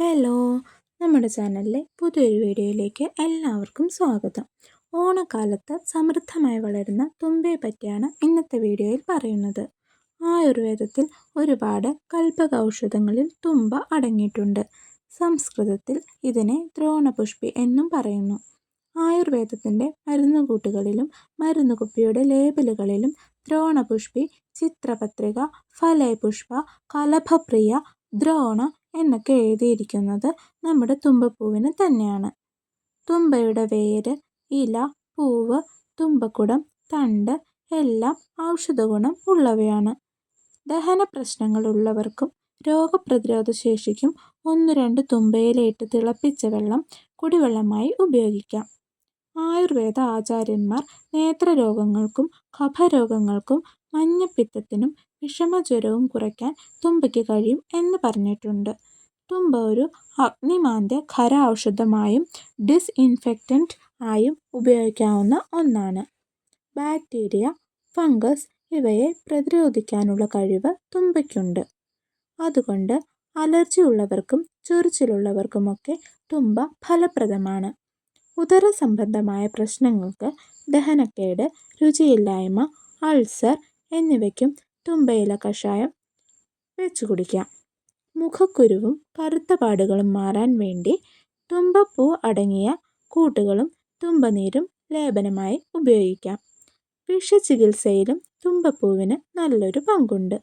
Hello നമ്മുടെ ചാനലിലെ പുതിയൊരു വീഡിയോയിലേക്ക് എല്ലാവർക്കും സ്വാഗതം. ഓണക്കാലത്ത് സമൃദ്ധമായി വളരുന്ന തുമ്പയെ പറ്റിയാണ് ഇന്നത്തെ വീഡിയോയിൽ പറയുന്നത്. ആയുർവേദത്തിൽ ഒരുപാട് കൽപ്പക ഔഷധങ്ങളിൽ തുമ്പ അടങ്ങിയിട്ടുണ്ട്. സംസ്കൃതത്തിൽ ഇതിനെ ദ്രോണപുഷ്പി എന്നും പറയുന്നു. ആയുർവേദത്തിന്റെ മരുന്നുകൂട്ടുകളിലും മരുന്നുകുപ്പിയുടെ ലേബലുകളിലും ദ്രോണപുഷ്പി ചിത്രപത്രിക ഫലയപുഷ്പ കലഭപ്രിയ ദ്രോണ എന്നൊക്കെ എഴുതിയിരിക്കുന്നത് നമ്മുടെ തുമ്പപ്പൂവിന് തന്നെയാണ്. തുമ്പയുടെ വേര് ഇല പൂവ് തുമ്പക്കുടം തണ്ട് എല്ലാം ഔഷധഗുണം ഉള്ളവയാണ്. ദഹന പ്രശ്നങ്ങളുള്ളവർക്കും രോഗപ്രതിരോധ ശേഷിക്കും ഒന്ന് രണ്ട് തുമ്പയിലേട്ട് തിളപ്പിച്ച വെള്ളം കുടിവെള്ളമായി ഉപയോഗിക്കാം. ആയുർവേദ ആചാര്യന്മാർ നേത്രരോഗങ്ങൾക്കും കഫരോഗങ്ങൾക്കും മഞ്ഞപ്പിത്തത്തിനും വിഷമജ്വരവും കുറയ്ക്കാൻ തുമ്പയ്ക്ക് കഴിയും എന്ന് പറഞ്ഞിട്ടുണ്ട്. തുമ്പ ഒരു അഗ്നിമാന്ദ്യ ഖര ഔഷധമായും ഡിസ്ഇൻഫെക്റ്റന്റ് ആയും ഉപയോഗിക്കാവുന്ന ഒന്നാണ്. ബാക്ടീരിയ ഫംഗസ് ഇവയെ പ്രതിരോധിക്കാനുള്ള കഴിവ് തുമ്പയ്ക്കുണ്ട്. അതുകൊണ്ട് അലർജി ഉള്ളവർക്കും ചൊറിച്ചിലുള്ളവർക്കുമൊക്കെ തുമ്പ ഫലപ്രദമാണ്. ഉദര സംബന്ധമായ പ്രശ്നങ്ങൾക്ക് ദഹനക്കേട് രുചിയില്ലായ്മ അൾസർ എന്നിവയ്ക്കും തുമ്പയില കഷായം വെച്ച് കുടിക്കാം. മുഖക്കുരുവും കറുത്ത പാടുകളും മാറാൻ വേണ്ടി തുമ്പപ്പൂ അടങ്ങിയ കൂട്ടുകളും തുമ്പനീരും ലേപനമായി ഉപയോഗിക്കാം. വിഷചികിത്സയിലും തുമ്പപ്പൂവിന് നല്ലൊരു പങ്കുണ്ട്.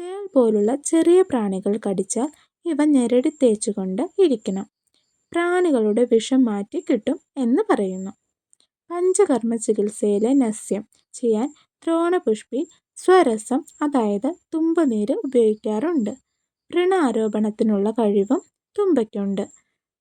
തേൾ പോലുള്ള ചെറിയ പ്രാണികൾ കടിച്ചാൽ ഇവ ഞെരടി തേച്ചുകൊണ്ട് ഇരിക്കണം. പ്രാണികളുടെ വിഷം മാറ്റി കിട്ടും എന്ന് പറയുന്നു. പഞ്ചകർമ്മ ചികിത്സയിലെ നസ്യം ചെയ്യാൻ ദ്രോണപുഷ്പി സ്വരസം അതായത് തുമ്പനീര് ഉപയോഗിക്കാറുണ്ട്. ഋണാരോപണത്തിനുള്ള കഴിവും തുമ്പയ്ക്കുണ്ട്.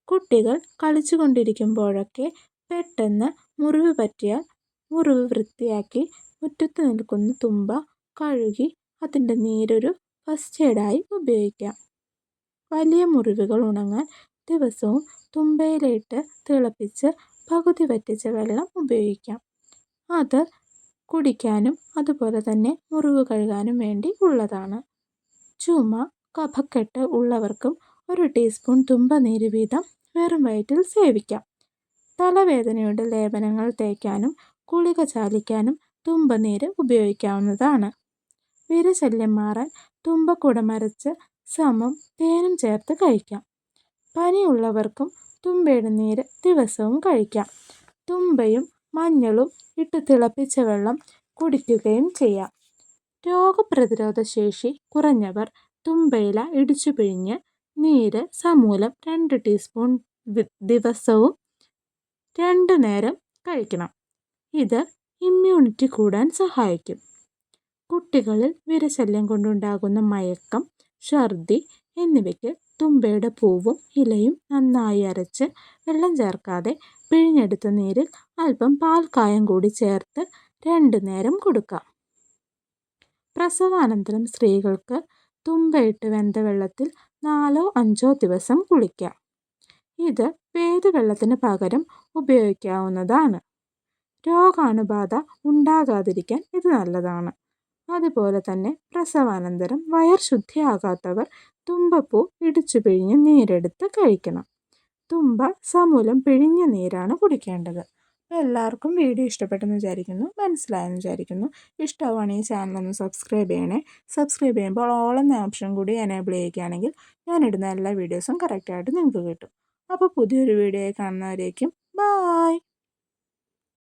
കുട്ടികൾ കളിച്ചുകൊണ്ടിരിക്കുമ്പോഴൊക്കെ പെട്ടെന്ന് മുറിവ് പറ്റിയാൽ മുറിവ് വൃത്തിയാക്കി മുറ്റത്ത് നിൽക്കുന്ന തുമ്പ കഴുകി അതിന്റെ നീരൊരു ഫസ്റ്റ് എയ്ഡായി ഉപയോഗിക്കാം. വലിയ മുറിവുകൾ ഉണങ്ങാൻ ദിവസവും തുമ്പയിലിട്ട് തിളപ്പിച്ച് പകുതി വറ്റിച്ച വെള്ളം ഉപയോഗിക്കാം. അത് കുടിക്കാനും അതുപോലെ തന്നെ മുറിവ് കഴുകാനും വേണ്ടി ഉള്ളതാണ്. ചുമ കഫക്കെട്ട് ഉള്ളവർക്കും ഒരു ടീസ്പൂൺ തുമ്പനീര് വീതം വെറും വയറ്റിൽ സേവിക്കാം. തലവേദനയുടെ ലേപനങ്ങൾ തേക്കാനും കുളിക ചാലിക്കാനും തുമ്പനീര് ഉപയോഗിക്കാവുന്നതാണ്. വിരശല്യം മാറാൻ തുമ്പക്കുടമരച്ച് സമം തേനും ചേർത്ത് കഴിക്കാം. പനിയുള്ളവർക്കും തുമ്പയുടെ നീര് ദിവസവും കഴിക്കാം. തുമ്പയും മഞ്ഞളും ഇട്ട് തിളപ്പിച്ച വെള്ളം കുടിക്കുകയും ചെയ്യാം. രോഗപ്രതിരോധ ശേഷി കുറഞ്ഞവർ തുമ്പയില ഇടിച്ചു പിഴിഞ്ഞ് നീര് സമൂലം രണ്ട് ടീസ്പൂൺ ദിവസവും രണ്ടു നേരം കഴിക്കണം. ഇത് ഇമ്മ്യൂണിറ്റി കൂടാൻ സഹായിക്കും. കുട്ടികളിൽ വിരശല്യം കൊണ്ടുണ്ടാകുന്ന മയക്കം ഛർദി എന്നിവയ്ക്ക് തുമ്പയുടെ പൂവും ഇലയും നന്നായി അരച്ച് വെള്ളം ചേർക്കാതെ പിഴിഞ്ഞെടുത്ത നീരിൽ അല്പം പാൽക്കായം കൂടി ചേർത്ത് രണ്ടു നേരം കൊടുക്കാം. പ്രസവാനന്തരം സ്ത്രീകൾക്ക് തുമ്പയിട്ട് വെന്ത വെള്ളത്തിൽ നാലോ അഞ്ചോ ദിവസം കുളിക്കാം. ഇത് വേദവെള്ളത്തിന് പകരം ഉപയോഗിക്കാവുന്നതാണ്. രോഗാണുബാധ ഉണ്ടാകാതിരിക്കാൻ ഇത് നല്ലതാണ്. അതുപോലെ തന്നെ പ്രസവാനന്തരം വയർ ശുദ്ധിയാകാത്തവർ തുമ്പപ്പൂ ഇടിച്ചു പിഴിഞ്ഞ് നീരെടുത്ത് കഴിക്കണം. തുമ്പ സമൂലം പിഴിഞ്ഞ നീരാണ് കുടിക്കേണ്ടത്. എല്ലാവർക്കും വീഡിയോ ഇഷ്ടപ്പെട്ടെന്ന് വിചാരിക്കുന്നു മനസ്സിലായെന്ന് വിചാരിക്കുന്നു. ഇഷ്ടമാണെങ്കിൽ ഈ ഒന്ന് സബ്സ്ക്രൈബ് ചെയ്യണേ. സബ്സ്ക്രൈബ് ചെയ്യുമ്പോൾ ഓൾ എന്ന ഓപ്ഷൻ കൂടി എനേബിൾ ചെയ്യുകയാണെങ്കിൽ ഞാനിടുന്ന എല്ലാ വീഡിയോസും കറക്റ്റായിട്ട് നിങ്ങൾക്ക് കിട്ടും. അപ്പോൾ പുതിയൊരു വീഡിയോ കാണുന്നവരേക്കും ബായ്